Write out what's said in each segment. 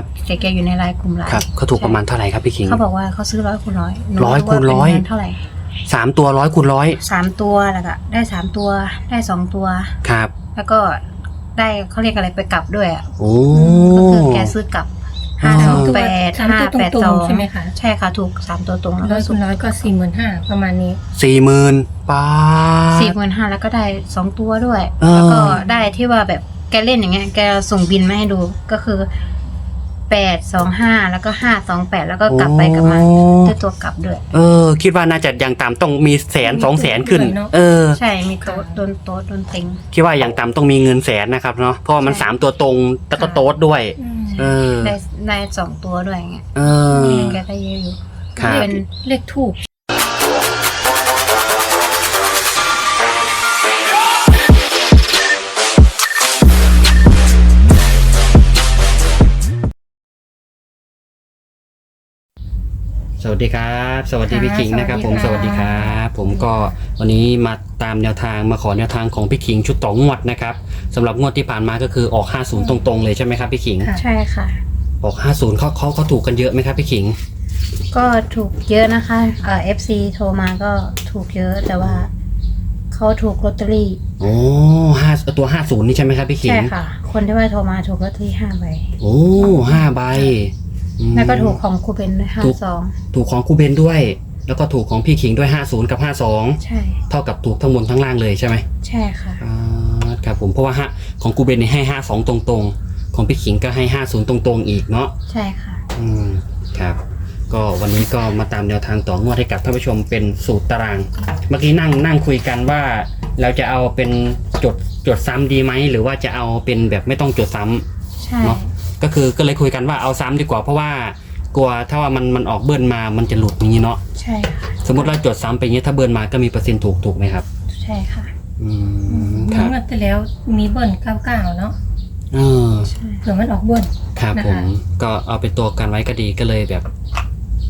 ครับแกแกอยู่ในไลน์กลุ่มไลน์ครับเขาถูกประมาณเท่าไหร่ครับพี่ขิง เขาบอกว่าเขาซื้อร้อยคูณร้อยหนูร้อยไม่คูณร้อย ว่าเป็นเงินเท่าไหร่สามตัวร้อยคูณร้อยสามตัวแล้วก็ได้สามตัวได้สองตัว ครับ แล้วก็ได้เขาเรียกอะไรไปกลับด้วยอะโอ้ ก็คือแกซื้อกลับอ๋ห้าอสองแปดสามห้าตัวแปดตรสองงๆใช่ไหมคะใช่ค่ะถูกสามตัวตรงแล้วร้ก็อยสุคูดณร้อยก็สี่หมื่นห้าประมาณนี้ สี่หมื่นปาท สี่หมื่นห้าแล้วก็ได้สองตัวด้วย เออ แล้วก็ได้ที่ว่าแบบแกเล่นอย่างเงี้ยแกส่งบินมาให้ดูก็คือ แปดสองห้าแล้วก็ห้าสองแปดแล้วก็กลับไปกลับมาโอ้ด้วยตัวกลับด้วยเออ คิดว่าน่าจะอย่างต่ำต้องมีแสนสองแสนขึ้นด้วยเนอะเออ ใช่มีโต๊ดโดนโต๊ดโดนเต็ง คิดว่าอย่างต่ำต้องมีเงินแสนนะครับเนาะเพราะว่ามันใช่สามตัวตรงแล้วก็โต๊ดด้วย เออได้ได้สองตัวด้วยอย่างเงี้ยเออแกได้เยอะอยู่ครับ เป็นเลขถูก สวัสดีครับ สวัสดีพี่คิงนะครับ ผมสสวัวัสสดีดีคค่ะรับผมก็วันนี้มาตามแนวทางมาขอแนวทางของพี่คิงชุดต่องวดนะครับสำหรับงวดที่ผ่านมาก็คือออก 50 ตรงๆ เลยใช่ไหมครับพี่คิงค่ะใช่ค่ะ ออก 50เขาเขาเขาถูกกันเยอะไหมครับพี่คิง ก็ถูกเยอะนะคะเอ่อฟซีโทรมาก็ถูกเยอะแต่ว่าเขาถูกลอตเตอรี่โอ้ห้าตัว 50 นี่ใช่ไหมครับพี่คิงใช่ค่ะ คนที่ว่าโทรมาถูกลอตเตอรี่ห้าใบโอ้ห้าใบอืม แล้วก็ถูกของครูเบนด้วยห้าถูก สองถูกของครูเบนด้วย แล้วก็ถูกของพี่คิงด้วย 50 กับ 52 ใช่ เท่ากับถูกทั้งบนทั้งล่างเลยใช่ไหมใช่ค่ะ อ่าครับผมเพราะว่าฮะของครูเบนนี่ให้ 52 ตรงๆ ของพี่ขิงก็ให้ 50 ตรงๆ อีกเนาะ ใช่ค่ะ อืมครับ ก็วันนี้ก็มาตามแนวทางต่องวดให้กับท่านผู้ชมเป็นสูตรตาราง เมื่อกี้นั่งนั่งคุยกันว่าเราจะเอาเป็นจดจดซ้ำดีไหม หรือว่าจะเอาเป็นแบบไม่ต้องจดซ้ำ ใช่ เนาะ ก็คือก็เลยคุยกันว่าเอาซ้ำดีกว่าเพราะว่ากลัวถ้าว่ามันมันออกเบิ้ลมามันจะหลุดอย่างนี้เนาะใช่ค่ะสมมติเราจดซ้ำไปอย่างนี้ถ้าเบิ้ลมาก็มีเปอร์เซ็นต์ถูกถูกไหมครับ ใช่ค่ะอืมครับเมื่อที่แล้วมีเบิ้ลเก้าเก้าเนาะเออใช่เผื่อมันออกเบิ้ลครับนะคะผมก็เอาเป็นตัวกันไว้ก็ดีก็เลยแบบ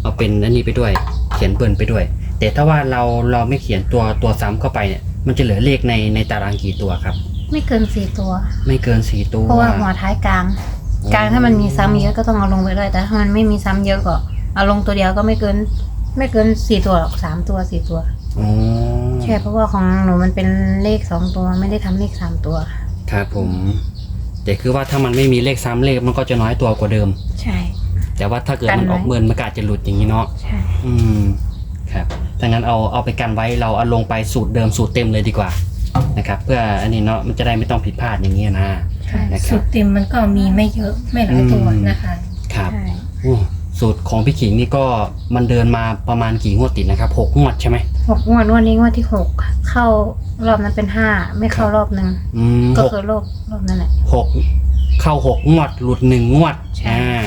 เอาเป็นอันนี้ไปด้วย เขียนเบิ้ลไปด้วย แต่ถ้าว่าเราเราไม่เขียนตัวตัวซ้ำเข้าไปเนี่ยมันจะเหลือเลขในในตารางกี่ตัวครับ ไม่เกินสี่ตัว ไม่เกินสี่ตัวเพราะว่าหัวท้ายกลาง กลางถ้ามันมีซ้ำเยอะก็ต้องเอาลงไปด้วยแต่ถ้ามันไม่มีซ้ำเยอะก็เอาลงตัวเดียวก็ไม่เกิน ไม่เกินสี่ตัวหรอกสามตัวสี่ตัว อ๋อใช่เพราะว่าของหนูมันเป็นเลขสองตัวไม่ได้ทำเลขสามตัว ครับผม แต่คือว่าถ้ามันไม่มีเลขซ้ำเลขมันก็จะน้อยตัวกว่าเดิม ใช่ แต่ว่าถ้าเกิดกันมันออกไว้เบิร์นมันก็อาจจะหลุดอย่างนี้เนาะ ใช่ อืม ครับถ้างั้นเอาเอาไปกันไว้เราเอาลงไปสูตรเดิมสูตรเต็มเลยดีกว่า นะครับ เพื่ออันนี้เนาะมันจะได้ไม่ต้องผิดพลาดอย่างนี้นะใช่นะครับสุดเต็มมันก็มีไม่เยอะไม่หลายตัวนะคะครับใช่โอ้สูตรของพี่ขิงนี่ก็มันเดินมาประมาณกี่งวดติดนะครับหกงวดใช่ไหม หกงวดงวดนี้งวดที่หกเข้ารอบนั้นเป็นห้าไม่เข้ารอบหนึ่งอืมก็หกคือรอบรอบนั้นแหละ หกเข้าหกงวดหลุดหนึ่งงวดใช่ อ่า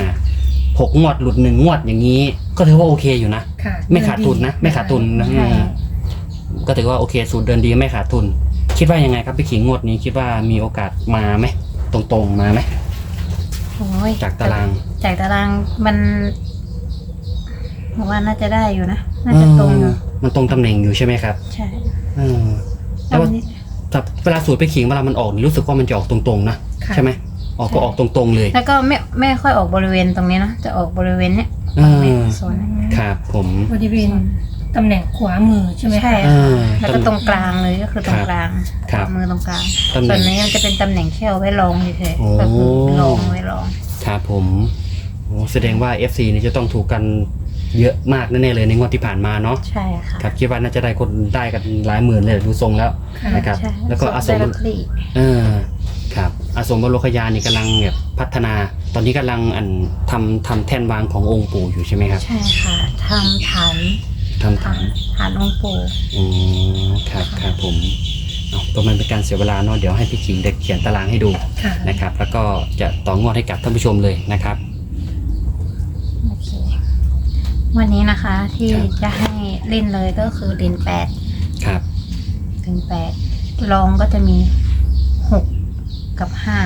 หกงวดหลุดหนึ่งงวดอย่างนี้ ก็ถือว่าโอเคอยู่นะ ค่ะไม่ขาดทุนนะ ไม่ขาดทุนนะใช่ อืมก็ถือว่าโอเค สูตรเดินดีไม่ขาดทุน คิดว่ายังไงครับพี่ขิงงวดนี้คิดว่ามีโอกาสมาไหมตรงๆมาไหมโอ้ยจากตาราง จากตารางมันบอกว่าน่าจะได้อยู่นะน่าจะตรงอยู่เออมันตรงตำแหน่งอยู่ใช่ไหมครับ ใช่เออแล้วว่าแต่เวลาสูตรไปขิงเวลามันออกนี่รู้สึกว่ามันจะออกตรงๆนะค่ะใช่ไหมออกก็ออกตรงๆเลย แล้วก็ไม่ไม่ค่อยออกบริเวณตรงนี้เนอะจะออกบริเวณเนี้ยเออโซนนี้ครับผมบริเวณ ตำแหน่งขวามือใช่ไหมใช่คะเออแล้วก็ตรงกลางเลยก็คือตรงกลางครับ มือตรงกลางตำแหส่น่วนง นี้มันจะเป็นตำแหน่งแค่เอาไว้รองเฉยโอ้ ๆก็คือรองไว้รองครับผมโอ้แสดงว่า FC นี่จะต้องถูกกันเยอะมากแน่ๆเลยในงวดที่ผ่านมาเนาะใช่ค่ะครับคิดว่าน่าจะได้คนได้กันหลายหมื่นเลยดูทรงแล้วค่ะ นะครับ ใช่แล้วก็อาสได้มลอตเตอรี่เออครับอาสมบรคยานี่กำลังแบบพัฒนา ตอนนี้กำลังอันทำทำแท่นวางขององค์ปู่อยู่ใช่ไหมครับ ใช่ค่ะทำฐาน ทำฐานฐานองค์ปู่อ๋อครับครับผมเอาตัวมันเป็นการเสียเวลาเนาะเดี๋ยวให้พี่ขิงเด็กเขียนตารางให้ดูค่ะนะครับ แล้วก็จะต่องวดให้กับท่านผู้ชมเลยนะครับ โอเควันนี้นะคะที่ครับ จะให้เล่นเลยก็คือเล่นแปดครับถึงแปดรองก็จะมีหกกับห้า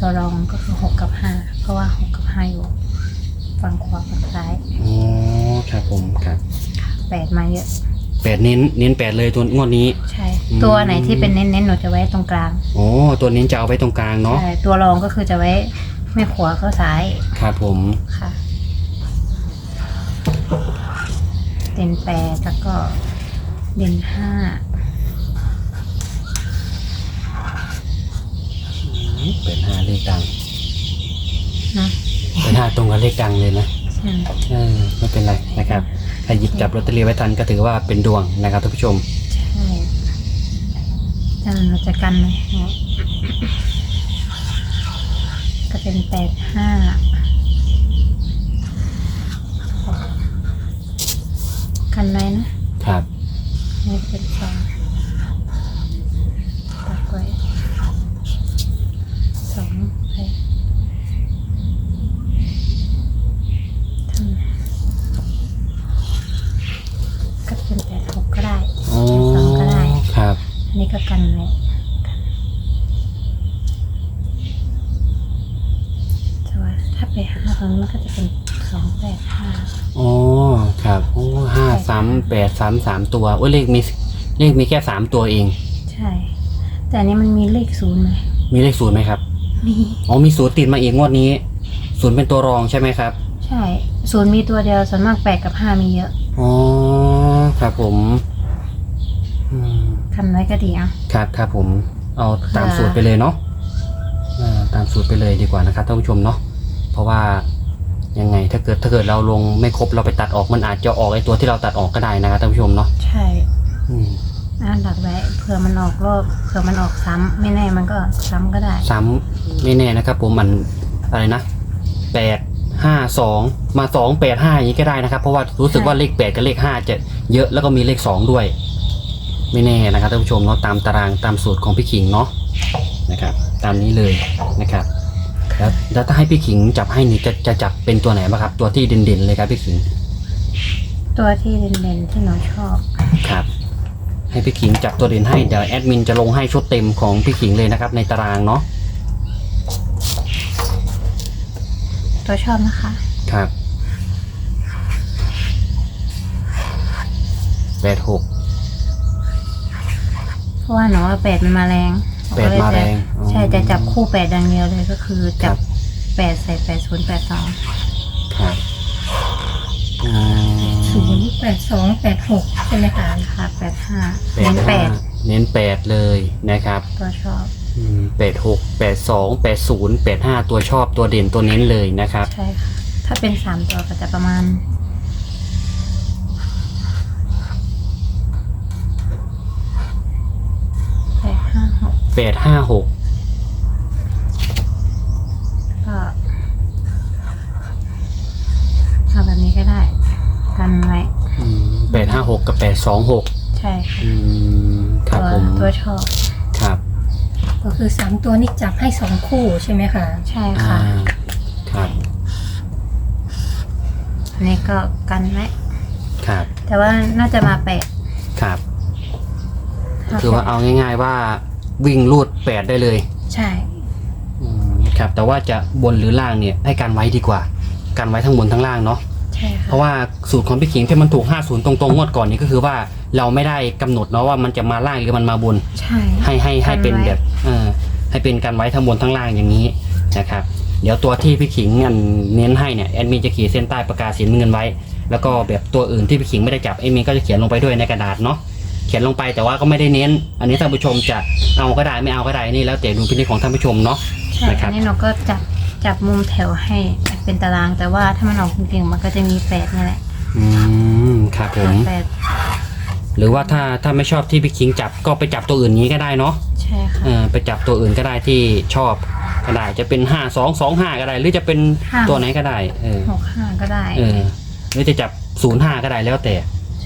ตัวรองก็คือหกกับห้าเพราะว่าหกกับห้าอยู่ฝั่งขวาฝั่งซ้าย อ๋อ ครับผมครับแปดมาเยอะ แปดเน้นเน้นแปดเลยตัวงวดนี้ ใช่ อืม ตัวไหนที่เป็นเน้นๆหนูจะไว้ตรงกลางโอ้ตัวเน้นจะเอาไว้ตรงกลางเนาะใช่ตัวรองก็คือจะไว้ไม่ขวาก็ซ้ายครับผมค่ะเด่นแปดแล้วก็เด่นห้าเป็นห้าเลขดังนะเป็นห้าตรงกับเลขดังเลยนะ ใช่เออไม่เป็นไรนะครับใครหยิบจับลอตเตอรี่ไว้ทันก็ถือว่าเป็นดวงนะครับท่านผู้ชม ใช่แต่เราจะกันไหมเนี่ยก็เป็นแปดห้ากันไว้นะครับนี่เป็นสองตัดไว้สองไปทำก็เป็นแปดหกก็ได้ อ๋อ สองก็ได้ ครับ อั นนี้ก็กันไว้กันแต่ว่าถ้าไปห้าครั้งมันก็จะเป็นสองแปดห้าอ๋อครับโอ้ห้าสามแปดสามสามตัวโอ้ยเลขมีเลขมีแค่สามตัวเอง ใช่ แต่อันนี้มันมีเลขศูนย์ไหมมีเลขศูนย์ไหมครับมีอ๋อมีศูนย์ติดมาอีกงวดนี้ศูนย์เป็นตัวรองใช่ไหมครับ ใช่ศูนย์มีตัวเดียวส่วนมากแปดกับห้ามีเยอะอ๋อครับผมอืมกันไว้ก็ดีอะ ครับครับผมเอาตามค่ะสูตรไปเลยเนาะอ่าตามสูตรไปเลยดีกว่านะครับท่านผู้ชมเนาะเพราะว่ายังไงถ้าเกิดถ้าเกิดเราลงไม่ครบเราไปตัดออกมันอาจจะออกไอตัวที่เราตัดออกก็ได้นะครับท่านผู้ชมเนาะใช่อืมอ่านหลักไว้เผื่อมันออกรอบเผื่อมันออกซ้ำไม่แน่มันก็ซ้ำก็ได้ ซ้ำไม่แน่นะครับ ผมมันอะไรนะแปดห้าสองมาสองแปดห้าอย่างนี้ก็ได้นะครับ เพราะว่ารู้สึกว่าเลขแปดกับเลขห้าจะเยอะแล้วก็มีเลขสองด้วย ไม่แน่นะครับท่านผู้ชมเนาะตามตารางตามสูตรของพี่ขิงเนาะนะครับ ตามนี้เลยนะครับ แล้วแล้วถ้าให้พี่ขิงจับให้นี่จะจะจับเป็นตัวไหนบ้างครับ ตัวที่เด่นๆเลยครับพี่ขิง ตัวที่เด่นๆที่หนูชอบครับ ให้พี่ขิงจับตัวเด่นให้เดี๋ยวแอดมินจะลงให้ชุดเต็มของพี่ขิงเลยนะครับ ในตารางเนาะตัวชอบนะคะ ครับแปดหกเพ ราะว่าหนูว่าแปดมันมาแรงแปดมาแรงใช่จะจับคู่แปดดังเดียวเลยก็คือจัครับบแปดใส่แปดศูนย์แปดสองครับอืมศูนย์แปดสองแปดหกใช่ไหมคะค่ะแปดห้าแปเน้ดนแปห้าดเน้นแปดเลยนะครับตัวชอบแปดหกแปดสองแปดศูนย์แปดห้าตัวชอบตัวเด่นตัวเน้นเลยนะครับ ใช่ค่ะ ถ้าเป็นสามตัวก็จะประมาณแปดห้าหก แปดห้าหกก็เอาแบบนี้ก็ได้กันไว้แปดห้าหกกับแปดสองหกใช่ค่ะครับตัวผมตัวชอบครับก็คือสามตัวนี่จับให้สองคู่ใช่ไหมคะ ใช่อ่าค่ะครับอันนี้ก็กันไว้ครับแต่ว่าน่าจะมาแปดครับถ้คือว่าเอาง่าย ๆว่า วิ่งรูดแปดได้เลยใช่ อืมครับแต่ว่าจะบนหรือล่างเนี่ยให้การไว้ดีกว่า การไว้ทั้งบนทั้งล่างเนาะใช่เพค่ะราะว่าสูตรของพี่ขิงที่มันถูก 50 ตรงๆงวดก่อนนี้ก็คือว่าเราไม่ได้กำหนดเนาะว่ามันจะมาล่างหรือมันมาบน ใช่ ให้ให้ให้เป็นกันไว้ แบบเออให้เป็นการไว้ทั้งบนทั้งล่างอย่างนี้นะครับ เดี๋ยวตัวที่พี่ขิงอันเน้นให้เนี่ยแอดมินจะขีดเส้นใต้ประกาศสีน้ำเงินไว้ แล้วก็แบบตัวอื่นที่พี่ขิงไม่ได้จับแอดมินก็จะเขียนลงไปด้วยในกระดาษเนาะ เขียนลงไปแต่ว่าก็ไม่ได้เน้น อันนี้ท่านผู้ชมจะเอาก็ได้ไม่เอาก็ได้นี่แล้วแต่ดูพินิจของท่านผู้ชมเนาะใช่นะครับอันนี้เราก็จับจับมุมแถวให้เป็นตารางแต่ว่าถ้ามันออกจริงๆมันก็จะมีแปดนี่แหละอืมครับผม แปดหรือว่าถ้าถ้าไม่ชอบที่พี่คิงจับก็ไปจับตัวอื่นนี้ก็ได้เนาะใช่ค่ะเออไปจับตัวอื่นก็ได้ที่ชอบก็ได้จะเป็นห้าสองสองห้าก็ได้ หรือจะเป็นห้าตัวไหนก็ได้เออหกห้าก็ได้ เออหรือจะจับศูนย์ห้าก็ได้แล้วแต่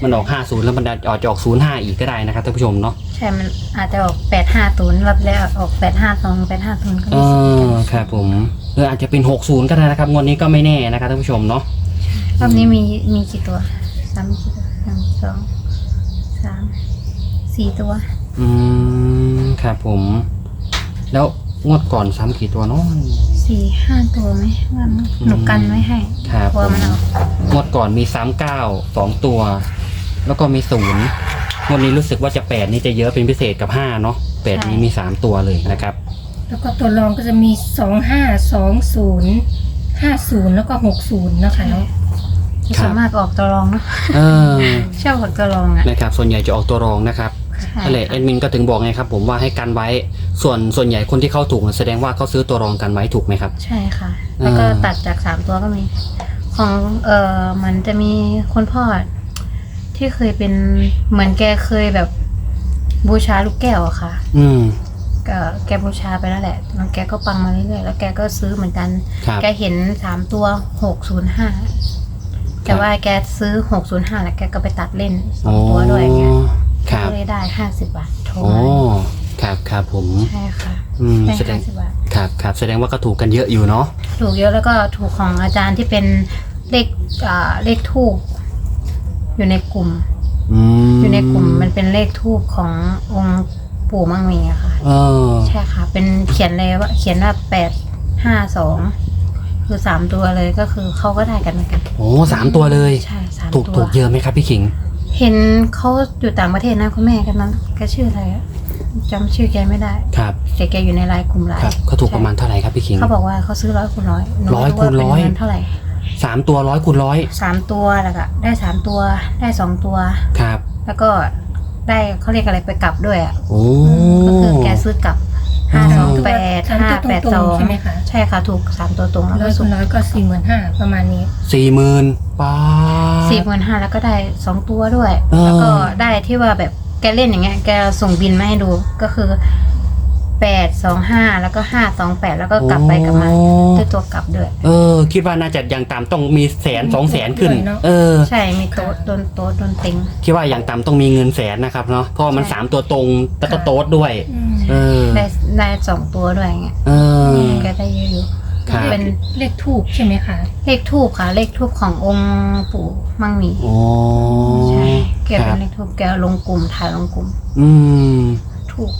มันออกห้าศูนย์แล้วมันอาจจะออกศูนย์ห้าอีกก็ได้นะครับท่านผู้ชมเนาะใช่ มันอาจจะออกแปดห้าศูนย์รอบแล้วออกแปดห้าสองแปดห้าศูนย์ก็เอมีสิทธิ์อครับผมหรืออาจจะเป็นหกศูนย์ก็ได้นะครับงวดนี้ก็ไม่แน่นะครับท่านผู้ชมเนาะรอบนี้มีมีกี่ตัวสามกี่ตัวหนึ่งสองสามสี่ตัวอืมครับผม แล้วงวดก่อนซ้ำกี่ตัวเนาะ สี่ห้าตัวไหมว่ามั้งหนูกันไว้ให้ครับกลัวมันออกงวดก่อนมีสามเก้าสองตัว แล้วก็มีศูนย์งวดนี้รู้สึกว่าจะแปดนี่จะเยอะเป็นพิเศษกับห้าเนาะแปดนี้มีสามตัวเลยนะครับตแล้วก็ตัวรองก็จะมีสองห้าสองศูนย์ห้าศูนย์แล้วก็หกศูนย์นะคะเนาะครับส่วนมากออกตัวรองเนอะเออชอบออกตัวรองอะนะครับ ส่วนใหญ่จะออกตัวรองนะครับใช่ นั่นแหละแอดมินก็ถึงบอกไงครับ ผมว่าให้กันไว้ส่วนส่วนใหญ่คนที่เข้าถูกแสดงว่าเขาซื้อตัวรองกันไว้ถูกไหมครับ ใช่ค่ะ แล้วก็อ่าตัดจากสามตัวก็มี ของเอ่อมันจะมีคนพ่อที่เคยเป็นเหมือนแกเคยแบบบูชาลูกแก้วอะค่ะ อืมก็แกบูชาไปแล้วแหละแล้วแกก็ปังมาเรื่อยๆ แล้วแกก็ซื้อเหมือนกันครับแกเห็นสามตัวหกศูนย์ห้าแต่ว่าแกซื้อหกศูนย์ห้าแล้วแกก็ไปตัดเล่นสองตัวด้วยไง ครับ ก็เลยได้ห้าสิบบาทโทรโอ้มาครับครับผม ใช่ค่ะอืมได้แสดง ห้าสิบบาทครับครับแสดงว่าก็ถูกกันเยอะอยู่เนาะ ถูกเยอะแล้วก็ถูกของอาจารย์ที่เป็นเลขอ่าเลขทูบอยู่ในกลุ่ม อืมอยู่ในกลุ่มมันเป็นเลขทูบขององค์ปู่มั่งมีอะค่ะ เออใช่ค่ะ เป็นเขียนเลยว่าเขียนว่าแปดห้าสองคือสามตัวเลยก็คือเขาก็ได้กันเหมือนกัน โอ้สามตัวเลย ใช่สามถูกตัวถูกเยอะไหมครับพี่ขิงเห็นเขาอยู่ต่างประเทศนะคุณแม่กันนั้นแกชื่ออะไรอะจำชื่อแกไม่ได้ครับแต่แกอยู่ในไลน์กลุ่มไลน์ครับเขาถูกประมาณเท่าไหร่ครับพี่ขิงเขาบอกว่าเขาซื้อร้อยคูณร้อยหนูร้อยไม่ว่าคูณร้อยเป็นเงินเท่าไหร่สามตัวร้อยคูณร้อยสามตัวแล้วก็ได้สามตัวได้สองตัวครับ แล้วก็ได้เขาเรียกอะไรไปกลับด้วยอะโอ้ก็คือแกซื้อกลับ ห้าสองแปดสามห้าตัวแปดตรสองงๆใช่ไหมคะใช่ค่ะถูกสามตัวตรงแล้วร้อก็ยสุคูดณร้อยก็สี่หมื่นห้าประมาณนี้ สี่หมื่นป้าทสี่หมื่นห้าแล้วก็ได้สองตัวด้วย เออ แล้วก็ได้ที่ว่าแบบแกเล่นอย่างเงี้ยแกส่งบินมาให้ดูก็คือ แปดสองห้าแล้วก็ห้าสองแปดแล้วก็กลับไปกลับมาโอ้ด้วยตัวกลับด้วย เออ คิดว่าน่าจะอย่างต่ำต้องมีแสนสองแสนขึ้นด้วยเนอะ เออ ใช่มีโต๊ะโดนโต๊ะโดนเต็ง คิดว่าอย่างต่ำต้องมีเงินแสนนะครับเนาะเพราะว่ามันใช่ สามตัวตรงแล้วก็โต๊ดด้วย อืมเออ ได้ได้สองตัวด้วยอย่างเงี้ยเออแกได้เยอะอยู่ ครับ เป็นเลขทูบใช่ไหมคะ เลขทูบค่ะ เลขทูบขององค์ปู่มั่งมีโอ้ใช่แกคเป็รันบเลขทูบแกเอาลงกลุ่มถ่ายลงกลุ่มอืมถูก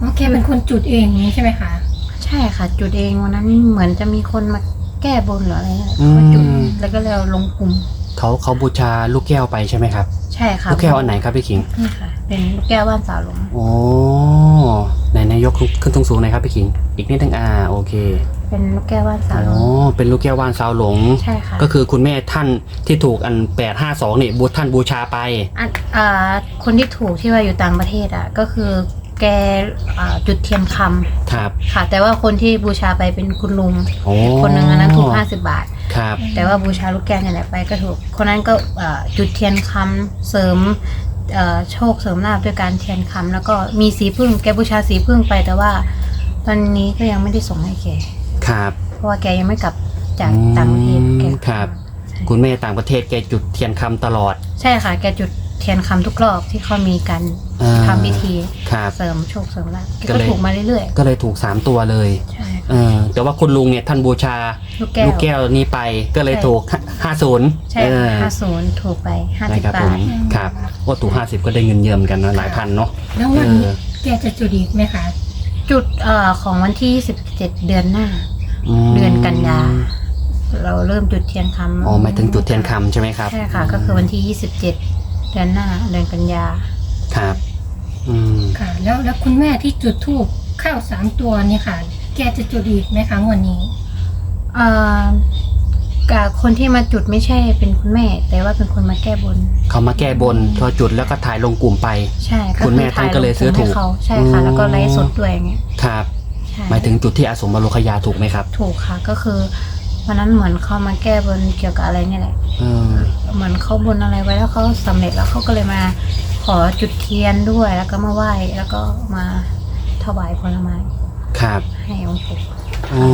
อ๋อแกเป็นคนจุดเองนี้ใช่ไหมคะ ใช่ค่ะ จุดเองวันนั้นเหมือนจะมีคนมาแก้บนหรืออะไรเนี่ยอืมเขาจุดแล้วก็เลยเอาลงกลุ่มเขาเขาบูชาลูกแก้วไปใช่ไหมครับ ใช่ค่ะลูกแก้วอันไหนครับพี่ขิง นี่ค่ะ เป็นลูกแก้วบ้านสาวหลงโอ้ไหนนายกขึ้นตรงสูงหน่อยครับพี่ขิง อีกนิดนึงอ่าโอเคเป็นลูกแก้วบ้านสาวหลอ๋งอเป็นลูกแก้วว่านซาวหลง ใช่ค่ะก็คือคุณแม่ท่านที่ถูกอันแปดห้าสองนี่บูท่านบูชาไป อันอ่าคนที่ถูกที่ว่าอยู่ต่างประเทศอะ ก็คือ แกอ่าจุดเทียนคำครับ ค่ะ แต่ว่าคนที่บูชาไปเป็นคุณลุงโอ้ คนหนึ่งอันนั้นถูกห้าสิบบาท ครับ แต่ว่าบูชาลูกแก้วเนี่ยแหละไปก็ถูกคนนั้นก็อ่าจุดเทียนคำเสริมเอ่อโชคเสริมลาบด้วยการเทียนคำแล้วก็มีสีพึ่งแกบูชาสีพึ่งไปแต่ว่า ตอนนี้ก็ยังไม่ได้ส่งให้แกครับ เพราะว่าแกยังไม่กลับจากต่างประเทศแกอืมครับคุณแม่ต่างประเทศแกจุดเทียนคำตลอด ใช่ค่ะ แกจุดเทียนคำทุกรอบที่เขามีการ อ่าทำพิธีครับ เสริมโชคเสริมลาบแกก็ก็เลย ถูกมาเรื่อยก็เลยถูกสามตัวเลยๆ ใช่ เออแต่ว่าคุณลุงเนี่ยท่านบูชาลูกแก้วลูกแก้วนี้ไปก็เลยใช่ ถูกห้าศูนย์ใช่ห้าศูนย์ถูกไปห้าใช่สิบครับบาผมทครับว่าถูกห้าสิบก็ได้เงินเยี่ยมกันนะหลายพันเนาะ แล้ววันนี้เออ แกจะจุดอีกไหมคะ จุดเอ่อของวันที่สิบเจ็ดเดือนหน้า มเดือนกันยา เราเริ่มจุดเทียนคำอ๋อหมายถึงจุดเทียนคำใช่ไหมครับ ใช่ค่ะ ก็คือวันที่ยี่สิบเจ็ดเดือนหน้า เดือนกันยา ครับ อืม ค่ะ แล้วแล้วคุณแม่ที่จุดทูบเข้าสามตัวเนี่ยค่ะ แกจะจุดอีกไหมคะงวันนี้ เอ่อกับคนที่มาจุดไม่ใช่เป็นคุณแม่ แต่ว่าเป็นคนมาแก้บน เขามาแก้บนพอจุดแล้วก็ถ่ายลงกลุ่มไป ใช่คุณแม่ท่านก็เลยซื้อถูกให้เขาใช่ค่ะแล้วก็ไลฟ์สดด้วยอย่างเงี้ยครับ ใช่หมายถึงจุดที่อาสมบรคยาถูกไหมครับถูกค่ะ ก็คือวันนั้นเหมือนเขามาแก้บนเกี่ยวกับอะไรเนี่ยแหละ เออ เหมือนเขาบนอะไรไว้แล้วเขาสำเร็จแล้วเขาก็เลยมาขอจุดเทียนด้วยแล้วก็มาไหว้แล้วก็มาถวายผลไม้ครับ ให้องค์ปู่อ๋อ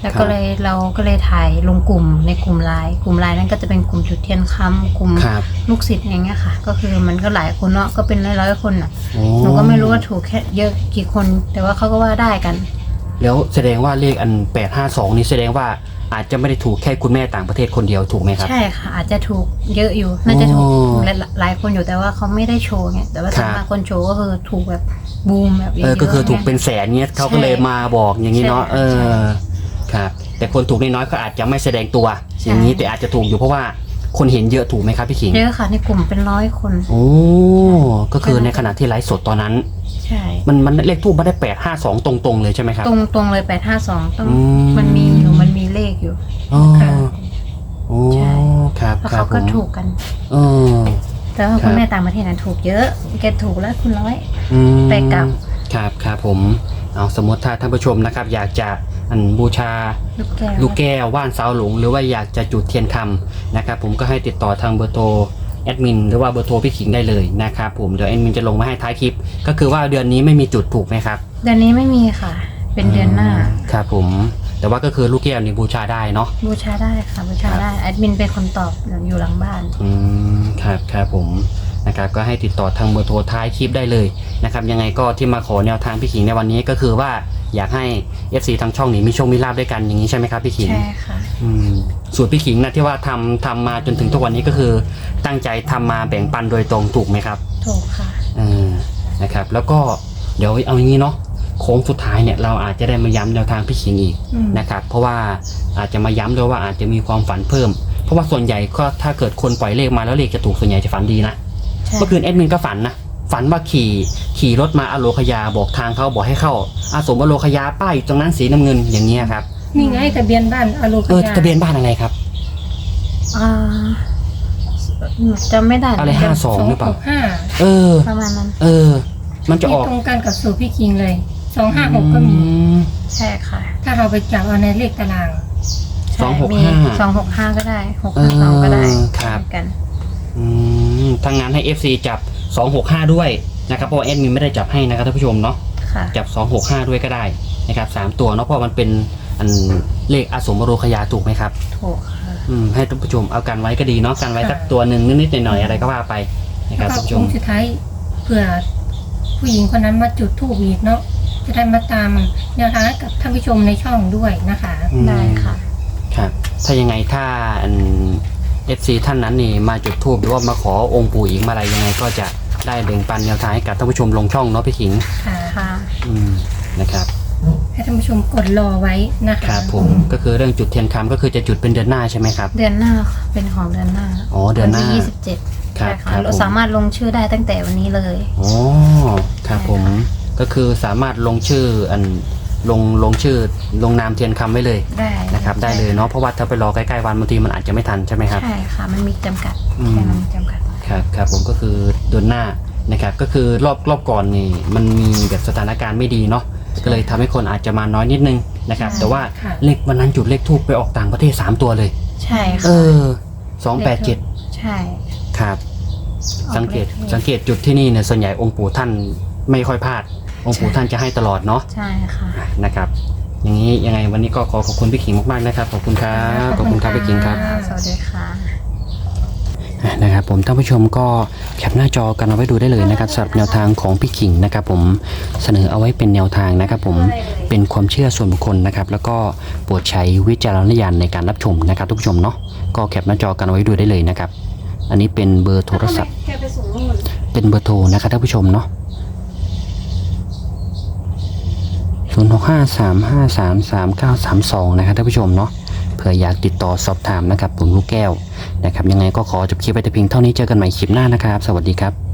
แล้วครัก็บเลยเราก็เลยถ่ายลงกลุ่มในกลุ่มไลน์กลุ่มไลน์นั้นก็จะเป็นกลุ่มจุดเทียนคำกลุ่มครับลูกศิษย์อย่างเงี้ยค่ะ ก็คือมันก็หลายคนเนาะก็เป็นร้อยๆคนอะโอ้หนูก็ไม่รู้ว่าถูกแค่เยอะกี่คน แต่ว่าเขาก็ว่าได้กัน แล้วแสดงว่าเลขอันแปดห้าสองนี่แสดงว่าอาจจะไม่ได้ถูกแค่คุณแม่ต่างประเทศคนเดียวถูกไหมครับ ใช่ค่ะ อาจจะถูกเยอะอยู่ น่าจะถูกโอ้หลายหลายคนอยู่แต่ว่าเขาไม่ได้โชว์ไงแต่ว่าครับส่วนมากคนโชว์ก็คือถูกแบบบูมแบบเยเอออะๆก็คือถูกไงเป็นแสนเนี้ยเขาก็เลยมาบอกอย่างนี้เนาะใช่เออครับแต่คนถูกน้อยๆก็อาจจะไม่แสดงตัวใช่อย่างนี้แต่อาจจะถูกอยู่เพราะว่าคนเห็นเยอะถูกไหมครับพี่ขิงเยอะค่ะในกลุ่มเป็นร้อยคนโอ้ก็คือในขณะที่ไลฟ์สดตอนนั้น ใช่มันมันเลขทูบไม่ได้แปดห้าสองตรงๆเลยใช่ไหมครับ ตรงตรงเลยแปดห้าสองต้องอืม มันมีอยู่มันมีเลขอยู่อ๋อค่ะ โอ้ใช่ ครับแล้วครัเขาบผก็มถูกกัน เออ แต่ว่าครัคุบณแม่ต่างประเทศนั้นถูกเยอะ แกถูกแล้วคุณร้อย อืมไปกลับ ครับครับผมเอาสมมติถ้าท่านผู้ชมนะครับ อยากจะอันบูชา ลูกแก้ว ลูกแก้วว่านสาวหลง หรือว่าอยากจะจุดเทียนคำนะครับผมก็ให้ติดต่อทางเบอร์โทร แอดมินหรือว่าเบอร์โทรพี่ขิงได้เลยนะครับผมเดี๋ยวแอดมินจะลงมาให้ท้ายคลิป ก็คือว่าเดือนนี้ไม่มีจุดถูกไหมครับเดือนนี้ไม่มีค่ะ เป็นเดือนหน้า ครับผม แต่ว่าก็คือลูกแก้วนี่บูชาได้เนาะ บูชาได้ค่ะบูชาได้แอดมินเป็นคนตอบอยู่หลังบ้าน อืมครับครับผมนะครับก็ให้ติดต่อทางเบอร์โทรท้ายคลิปได้เลยนะครับยังไงก็ที่มาขอแนวทางพี่ขิงในวันนี้ก็คือว่า อยากให้ FC ทางช่องนี้มีโชคมีลาบด้วยกันอย่างนี้ใช่ไหมครับพี่ขิง ใช่ค่ะ อืมสูตรพี่ขิงนะที่ว่าทำทำมาจนถึงทุกวันนี้ก็คือ ตั้งใจทำมาแบ่งปันโดยตรงถูกไหมครับถูกค่ะ เออนะครับ แล้วก็เดี๋ยวเอาอย่างนี้เนาะโค้งสุดท้ายเนี่ยเราอาจจะได้มาย้ำแนวทางพี่ขิงอีกอืมนะครับ เพราะว่าอาจจะมาย้ำด้วยว่าอาจจะมีความฝันเพิ่ม เพราะว่าส่วนใหญ่ก็ถ้าเกิดคนปล่อยเลขมาแล้วเลขจะถูกส่วนใหญ่จะฝันดีนะใช่เมื่อคืนแอดมินก็ฝันนะ ฝันว่าขี่ขี่รถมาอโลคยาบอกทางเขาบอกให้เข้า อาสมอโลคยาป้ายอยู่ตรงนั้นสีน้ำเงินอย่างเงี้ยครับ นี่ไงทะเบียนบ้านอโลคเออยาทะเบียนบ้านอะไรครับ อ่าจำไม่ได้อะไรเหมืนกันห้าสองหรือเปล่าหกห้าเออ ประมาณนั้น เออ มันจะอที่อกตรงกันกับสูตรพี่คิงเลยสองห้าหกก็มี อืม ใช่ค่ะถ้าเราไปจับเอาในเลขตาราง ใช่สองหกมีห้า สองหกห้าก็ได้หกห้าสองก็ได้เออครับ เหมือนกัน อืมถ้างั้นให้ FC จับ 265 ด้วยนะครับเพราะว่าแอดมินไม่ได้จับให้นะครับท่านผู้ชมเนาะ ค่ะ จับ 265 ด้วยก็ได้นะครับสามตัวเนาะเพราะมันเป็นอันเลขอสมโรคยาถูกไหมครับ ถูกค่ะ อืมให้ท่านผู้ชมเอากันไว้ก็ดีเนาะกันไว้สักตัวหนึ่งนิดๆหน่อยๆอะไรก็ว่าไปนะคแล้รับวก็ท่านผู้ชโค้ม งสุดท้ายเผื่อผู้หญิงคนนั้นมาจุดทูบอีกเนาะจะได้มาตามแนวทางให้กับท่านผู้ชมในช่องด้วยนะคะ อืม ได้ค่ะ ครับถ้ายังไงถ้าอัน FC ท่านนั้นนี่มาจุดทูบหรือว่ามาขอองค์ปู่อีกมาอะไรยังไง ก็จะได้แบ่งปันแนวทางให้กับท่านผู้ชมลงช่องเนาะพี่ขิงค่ะค่ะอืมนะครับให้ท่านผู้ชมกดรอไว้นะคะครับผมก็คือเรื่องจุดเทียนคำก็คือจะจุดเป็นเดือนหน้าใช่ไหมครับ เดือนหน้าค่ะเป็นของเดือนหน้าอ๋อเดือนหน้า วัที่ยี่สิบเจ็ดครัใช่บค่ะครับเราผมสามารถลงชื่อได้ตั้งแต่วันนี้เลย อ๋อครับผมก็คือสามารถลงชื่ออัน ลงลงชื่อลงนามเทียนคำไว้เลยได้นะครับได้เลยเนาะเพราะว่าถ้าไปรอใกล้ๆวันบางทีมันอาจจะไม่ทันใช่ไหมครับ ใช่ค่ะ มันมีจำกัดอืมแค่นั้นมีจำกัด ครับครับผมก็คือเดือนหน้านะครับก็คือรอบรอบก่อนนี่มันมีแบบสถานการณ์ไม่ดีเนาะก็เลยทำให้คนอาจจะมาน้อยนิดนึงนะครับ ใช่ แต่ว่าค่ะ เลขวันนั้นจุดเลขทูบไปออกต่างประเทศ 3 ตัวเลย ใช่เอค่ะอสองแปดเจ็ดใช่ครับ ออสังเกตลขทูปสังเกตจุดที่นี่เนี่ยส่วนใหญ่องค์ปู่ท่านไม่ค่อยพลาด องค์ปู่ใช่ท่านจะให้ตลอดเนาะใช่ค่ะนะครับ อย่างนี้ยังไงวันนี้ก็ขอขอบคุณพี่ขิงมากๆนะครับขอบคุณครับขอบคุณครับพี่ขิงครับสวัสดีค่ะอะนะครับผมท่านผู้ชมก็แคปหน้าจอกันเอาไว้ดูได้เลยนะครับสำหรับแนวทางของพี่ขิงนะครับผมเสนอเอาไว้เป็นแนวทางนะครับผมเป็นความเชื่อส่วนบุคคลนะครับแล้วก็โปรดใช้วิจารณญาณในการรับชมนะครับทุกผู้ชมเนาะก็แคปหน้าจอกันเอาไว้ดูได้เลยนะครับ อันนี้เป็นเบอร์โทรศัพท์แกไปสูงนู่นเป็นเบอร์โทรนะครับท่านผู้ชมเนาะ ศูนย์หกห้าสามห้าสามสามเก้าสามสองนะครับท่านผู้ชมเนาะเผื่ออยากติดต่อสอบถามนะครับผมลูกแก้วนะครับยังไงก็ขอจบคลิปไปแต่เพียงเท่านี้เจอกันใหม่คลิปหน้านะครับ สวัสดีครับ